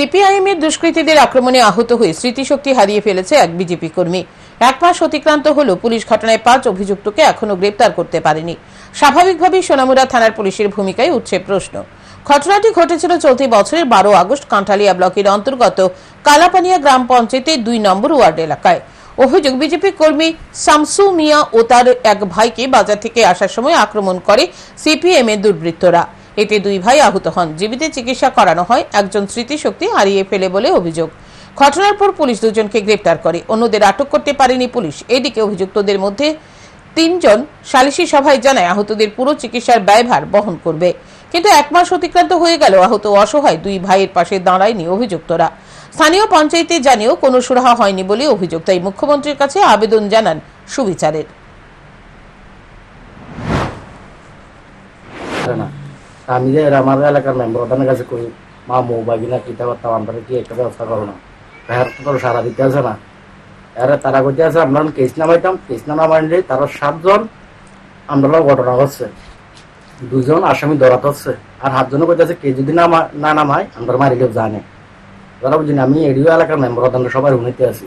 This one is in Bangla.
সিপিআইএম এর দুষ্কৃতীদের আক্রমণে আহত হয়ে স্মৃতিশক্তি হারিয়ে ফেলেছে এক বিজেপি কর্মী। এক মাস অতিক্রান্ত হলেও পুলিশ ঘটনায় পাঁচ অভিযুক্তকে এখনও গ্রেপ্তার করতে পারেনি। স্বাভাবিকভাবেই সোনামুড়া থানার পুলিশের ভূমিকায় উঠছে প্রশ্ন। ঘটনাটি ঘটেছিল চলতি বছরের বারো আগস্ট কাঁঠালিয়া ব্লকের অন্তর্গত কালাপানিয়া গ্রাম পঞ্চায়েতের দুই নম্বর ওয়ার্ড এলাকায়। অভিযোগ, বিজেপি কর্মী শামসু মিয়া ও তার এক ভাইকে বাজার থেকে আসার সময় আক্রমণ করে সিপিএম এর দুর্বৃত্তরা। এতে দুই ভাই আহত হন। জীবিত চিকিৎসা করানো হয়, একজন স্মৃতিশক্তি হারিয়ে ফেলে বলে অভিযোগ। ঘটনার পর পুলিশ দুজনকে গ্রেপ্তার করে। অন্যদের আটক করতে পারেনি পুলিশ। এদিকে অভিযুক্তদের মধ্যে তিনজন সালিশি সভায় জানায় আহতদের পুরো চিকিৎসার ব্যয়ভার বহন করবে। কিন্তু এক মাস অতিক্রান্ত হয়ে গেল। আহত অসহায় দুই ভাইয়ের পাশে দাঁড়ায়নি অভিযুক্তরা। স্থানীয় পঞ্চায়েতে জানিয়েও কোনো সুরাহা হয়নি বলে অভিযোগ। তাই মুখ্যমন্ত্রীর কাছে আবেদন জানান সুবিচারের পারে না তা আমি যে আমার এলাকার মেম্বার ওদের কাছে কই, মা মৌ বাগিনা কিতা করতাম আমরা কি একটা ব্যবস্থা করো না? হ্যাঁ তো সারা দিতে আছে না। এরা তারা করতে আছে, আমরা কেস নামাইতাম কেস না নামাইলে তারা সাতজন আমরা ঘটনা হচ্ছে দুজন আসামি ধরাতে হচ্ছে। আর সাতজনে করতে আছে কে যদি না নামায়, আমরা মারিলেও জানে তারা বুঝিনি আমি এডিও এলাকার মেম্বার ওদের সবাই উনিতে আছি।